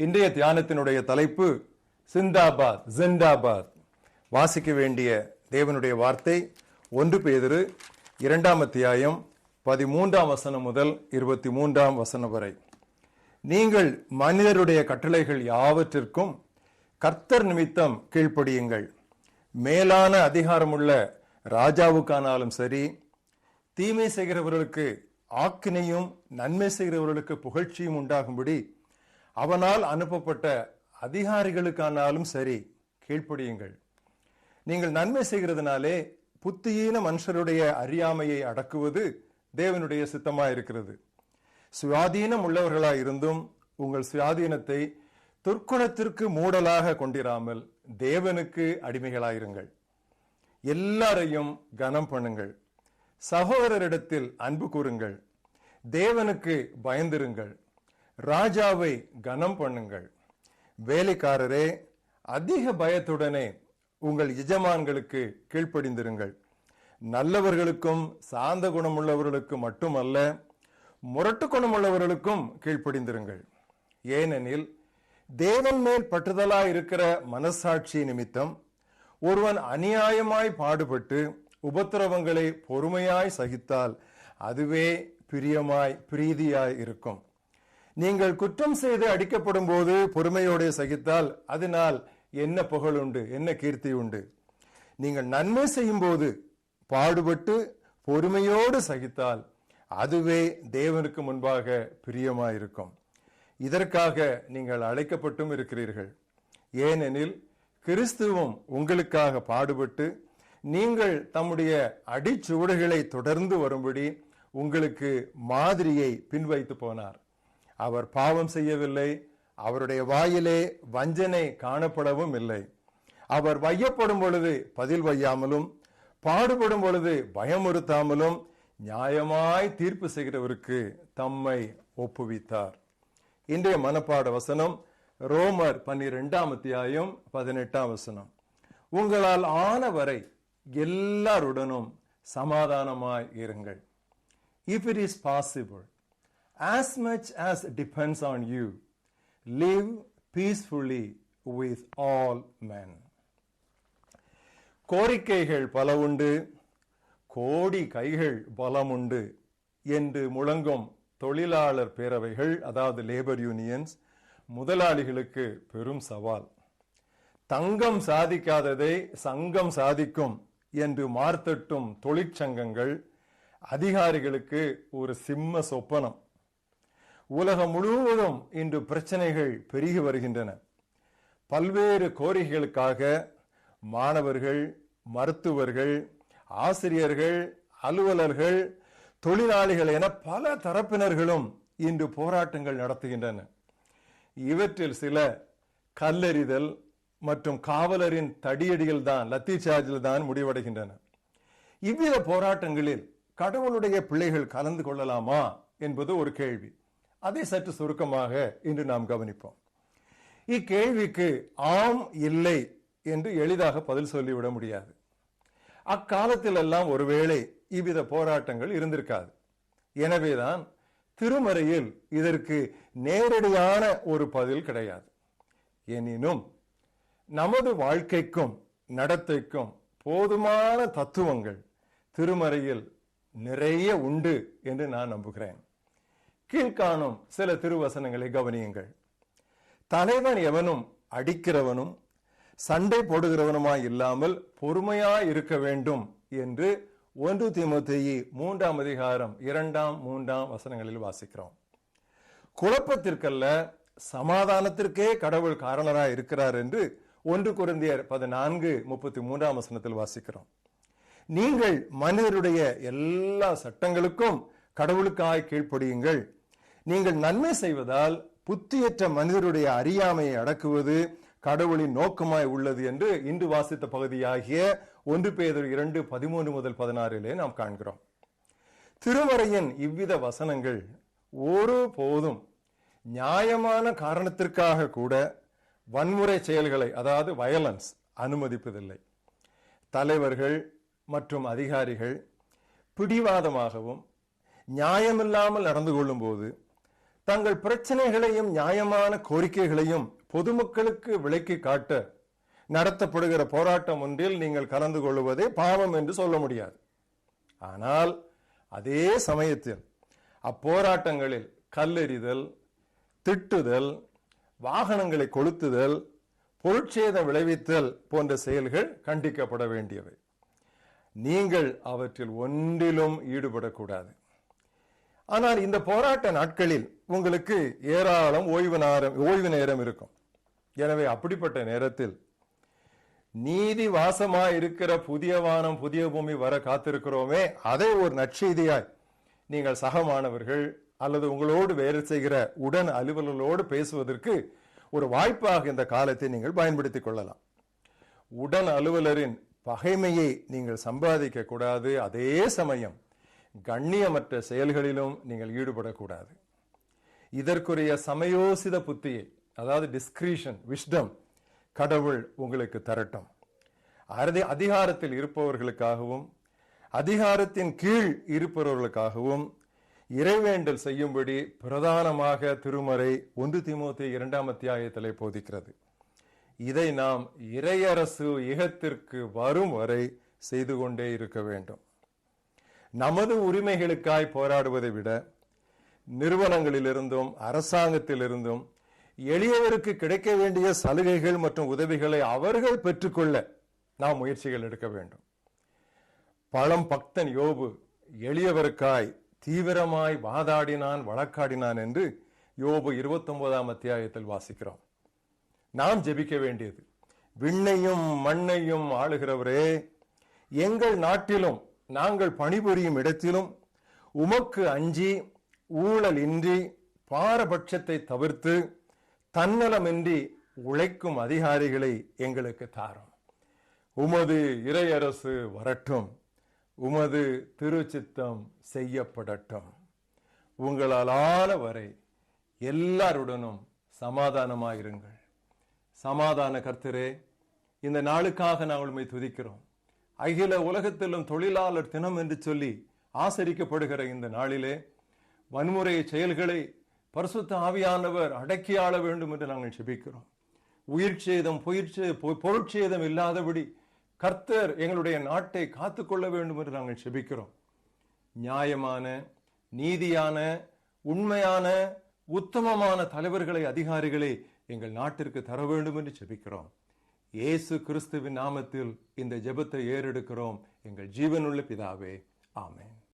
இன்றைய தியானத்தினுடைய தலைப்பு சிந்தாபாத் ஜிந்தாபாத். வாசிக்க வேண்டிய தேவனுடைய வார்த்தை ஒன்று பேதிரு இரண்டாம் அத்தியாயம் பதிமூன்றாம் வசனம் முதல் இருபத்தி மூன்றாம் வசனம் வரை. நீங்கள் மனிதருடைய கட்டளைகள் யாவற்றிற்கும் கர்த்தர் நிமித்தம் கீழ்ப்படியுங்கள். மேலான அதிகாரமுள்ள ராஜாவுக்கானாலும் சரி தீமை செய்கிறவர்களுக்கு ஆக்கினையும் நன்மை செய்கிறவர்களுக்கு புகழ்ச்சியும் உண்டாகும்படி அவனால் அனுப்பப்பட்ட அதிகாரிகளுக்கானாலும் சரி கீழ்ப்படியுங்கள். நீங்கள் நன்மை செய்கிறதுனாலே புத்தியீன மனுஷருடைய அறியாமையை அடக்குவது தேவனுடைய சித்தமாக இருக்கிறது சுயாதீனம் உள்ளவர்களாக இருந்தும் உங்கள் சுயாதீனத்தை துர்க்குணத்திற்கு மூடலாக கொண்டிராமல் தேவனுக்கு அடிமைகளாயிருங்கள். எல்லாரையும் கனம் பண்ணுங்கள். சகோதரரிடத்தில் அன்பு கூறுங்கள். தேவனுக்கு பயந்திருங்கள். ராஜாவை கனம் பண்ணுங்கள். வேலைக்காரரே அதிக பயத்துடனே உங்கள் எஜமான்களுக்கு கீழ்ப்படிந்திருங்கள். நல்லவர்களுக்கும் சாந்த குணமுள்ளவர்களுக்கு மட்டுமல்ல முரட்டு குணமுள்ளவர்களுக்கும் கீழ்ப்படிந்திருங்கள். ஏனெனில் தேவன் மேல் பட்டுதலாக இருக்கிற மனசாட்சி நிமித்தம் ஒருவன் அநியாயமாய் பாடுபட்டு உபத்திரவங்களை பொறுமையாய் சகித்தால் அதுவே பிரியமாய் பிரீதியாய் இருக்கும். நீங்கள் குற்றம் செய்து அடிக்கப்படும் போது பொறுமையோடு சகித்தால் அதனால் என்ன புகழ் உண்டு என்ன கீர்த்தி உண்டு நீங்கள் நன்மை செய்யும் போது பாடுபட்டு பொறுமையோடு சகித்தால் அதுவே தேவனுக்கு முன்பாக பிரியமாயிருக்கும். இதற்காக நீங்கள் அழைக்கப்பட்டும் இருக்கிறீர்கள். ஏனெனில் கிறிஸ்துவும் உங்களுக்காக பாடுபட்டு நீங்கள் தம்முடைய அடிச்சுவடுகளை தொடர்ந்து வரும்படி உங்களுக்கு மாதிரியை பின்வைத்து போனார். அவர் பாவம் செய்யவில்லை. அவருடைய வாயிலே வஞ்சனை காணப்படவும் இல்லை. அவர் வையப்படும் பொழுது பதில் வையாமலும் பாடுபடும் பொழுது பயமுறுத்தாமலும் நியாயமாய் தீர்ப்பு செய்கிறவருக்கு தம்மை ஒப்புவித்தார். இன்றைய மனப்பாட வசனம் ரோமர் பன்னிரெண்டாம் அத்தியாயம் பதினெட்டாம் வசனம். உங்களால் ஆனவரை எல்லாருடனும் சமாதானமாய் இருங்கள். If it is possible as much as depends on you Live peacefully with all men. கோரிக்கைகள் பல உண்டு கோடி கைகள் பலம் உண்டு என்று முழங்கும் தொழிலாளர் பேரவைகள் அதாவது லேபர் யூனியன்ஸ் முதலாளிகளுக்கு பெரும் சவால். தங்கம் சாதிக்காததை சங்கம் சாதிக்கும் என்று மார்த்தட்டும் தொழிற்சங்கங்கள் அதிகாரிகளுக்கு ஒரு சிம்ம சொப்பனம். உலகம் முழுவதும் இன்று பிரச்சனைகள் பெருகி வருகின்றன. பல்வேறு கோரிக்கைகளுக்காக மாணவர்கள் மருத்துவர்கள் ஆசிரியர்கள் அலுவலர்கள் தொழிலாளிகள் என பல தரப்பினர்களும் இன்று போராட்டங்கள் நடத்துகின்றன. இவற்றில் சில கல்லெறிதல் மற்றும் காவலரின் தடியடிகள் தான் லத்தி சார்ஜில் தான் முடிவடைகின்றன. இவ்வித போராட்டங்களில் கடவுளுடைய பிள்ளைகள் கலந்து கொள்ளலாமா என்பது ஒரு கேள்வி. அதை சற்று சுருக்கமாக இன்று நாம் கவனிப்போம். இக்கேள்விக்கு ஆம் இல்லை என்று எளிதாக பதில் சொல்லிவிட முடியாது. அக்காலத்தில் எல்லாம் ஒருவேளை இவ்வித போராட்டங்கள் இருந்திருக்காது. எனவேதான் திருமறையில் இதற்கு நேரடியான ஒரு பதில் கிடையாது. எனினும் நமது வாழ்க்கைக்கும் நடத்தைக்கும் போதுமான தத்துவங்கள் திருமறையில் நிறைய உண்டு என்று நான் நம்புகிறேன். கீழ்காணும் சில திருவசனங்களை கவனியுங்கள். தலைவன் எவனும் அடிக்கிறவனும் சண்டை போடுகிறவனுமாய் இல்லாமல் பொறுமையாய் இருக்க வேண்டும் என்று ஒன்று திமுத்தி மூன்றாம் அதிகாரம் இரண்டாம் மூன்றாம் வசனங்களில் வாசிக்கிறோம். குழப்பத்திற்கல்ல சமாதானத்திற்கே கடவுள் காரணராக இருக்கிறார் என்று ஒன்று குருந்தியர் பதினான்கு முப்பத்தி மூன்றாம் வசனத்தில் வாசிக்கிறோம். நீங்கள் மனிதருடைய எல்லா சட்டங்களுக்கும் கடவுளுக்காய் கீழ்ப்படியுங்கள். நீங்கள் நன்மை செய்வதால் புத்தியற்ற மனிதருடைய அறியாமையை அடக்குவது கடவுளின் நோக்கமாய் உள்ளது என்று இன்று வாசித்த பகுதியாகிய ஒன்று பேதர் இரண்டு பதிமூன்று முதல் பதினாறிலே நாம் காண்கிறோம். திருமறையின் இவ்வித வசனங்கள் ஒரு போதும் நியாயமான காரணத்திற்காக கூட வன்முறை செயல்களை அதாவது வயலன்ஸ் அனுமதிப்பதில்லை. தலைவர்கள் மற்றும் அதிகாரிகள் பிடிவாதமாகவும் நியாயமில்லாமல் நடந்து கொள்ளும்போது தங்கள் பிரச்சனைகளையும் நியாயமான கோரிக்கைகளையும் பொதுமக்களுக்கு விளக்கி காட்ட நடத்தப்படுகிற போராட்டம் ஒன்றில் நீங்கள் கலந்து கொள்வதே பாவம் என்று சொல்ல முடியாது. ஆனால் அதே சமயத்தில் அப்போராட்டங்களில் கல்லெறிதல் திட்டுதல் வாகனங்களை கொளுத்துதல் பொருட்சேதம் விளைவித்தல் போன்ற செயல்கள் கண்டிக்கப்பட வேண்டியவை. நீங்கள் அவற்றில் ஒன்றிலும் ஈடுபடக்கூடாது. ஆனால் இந்த போராட்ட நாட்களில் உங்களுக்கு ஏராளம் ஓய்வு நேரம் ஓய்வு நேரம் இருக்கும். எனவே அப்படிப்பட்ட நேரத்தில் நீதி வாசமா இருக்கிற புதிய வானம் புதிய பூமி வர காத்திருக்கிறோமே. அதை ஒரு நற்செய்தியாய் நீங்கள் சக மாணவர்கள் அல்லது உங்களோடு வேலை செய்கிற உடன் அலுவலர்களோடு பேசுவதற்கு ஒரு வாய்ப்பாக இந்த காலத்தை நீங்கள் பயன்படுத்திக் கொள்ளலாம். உடன் அலுவலரின் பகைமையை நீங்கள் சம்பாதிக்க கூடாது. அதே சமயம் கண்ணியமற்ற செயல்களிலும் நீங்கள் ஈடுபடக்கூடாது. இதற்குரிய சமயோசித புத்தியை அதாவது டிஸ்கிரிஷன் விஷ்டம் கடவுள் உங்களுக்கு தரட்டும். அறுதி அதிகாரத்தில் இருப்பவர்களுக்காகவும் அதிகாரத்தின் கீழ் இருப்பவர்களுக்காகவும் இறைவேண்டல் செய்யும்படி பிரதானமாக திருமறை ஒன்று திமுத்தி இரண்டாம் அத்தியாயத்திலே போதிக்கிறது. இதை நாம் இறையரசு இகத்திற்கு வரும் வரை செய்து கொண்டே இருக்க வேண்டும். நமது உரிமைகளுக்காய் போராடுவதை விட நிறுவனங்களிலிருந்தும் அரசாங்கத்திலிருந்தும் எளியவருக்கு கிடைக்க வேண்டிய சலுகைகள் மற்றும் உதவிகளை அவர்கள் பெற்றுக்கொள்ள நாம் முயற்சிகள் எடுக்க வேண்டும். பழம் பக்தன் யோபு எளியவருக்காய் தீவிரமாய் வாதாடினான் வழக்காடினான் என்று யோபு இருபத்தொன்பதாம் அத்தியாயத்தில் வாசிக்கிறோம். நாம் ஜெபிக்க வேண்டியது விண்ணையும் மண்ணையும் ஆளுகிறவரே எங்கள் நாட்டிலும் நாங்கள் பணிபுரியும் இடத்திலும் உமக்கு அஞ்சி ஊழல் இன்றி பாரபட்சத்தை தவிர்த்து தன்னலமின்றி உழைக்கும் அதிகாரிகளை எங்களுக்கு தாரும். உமது இறையரசு வரட்டும். உமது திருச்சித்தம் செய்யப்படட்டும். உங்களால வரை எல்லாருடனும் சமாதானமாயிருங்கள். சமாதான கர்த்தரே இந்த நாளுக்காக நாங்கள் உண்மை துதிக்கிறோம். அகில உலகத்திலும் தொழிலாளர் தினம் என்று சொல்லி ஆசரிக்கப்படுகிற இந்த நாளிலே வன்முறை செயல்களை பரிசுத்த ஆவியானவர் அடக்கி ஆள வேண்டும் என்று நாங்கள் செபிக்கிறோம். உயிர் சேதம் பொயிர்ச்சே பொருட்சேதம் இல்லாதபடி கர்த்தர் எங்களுடைய நாட்டை காத்துக்கொள்ள வேண்டும் என்று நாங்கள் செபிக்கிறோம். நியாயமான நீதியான உண்மையான உத்தமமான தலைவர்களை அதிகாரிகளை எங்கள் நாட்டிற்கு தர வேண்டும் என்று செபிக்கிறோம். இயேசு கிறிஸ்துவின் நாமத்தில் இந்த ஜெபத்தை ஏறெடுக்கிறோம். எங்கள் ஜீவனுள்ள பிதாவே ஆமேன்.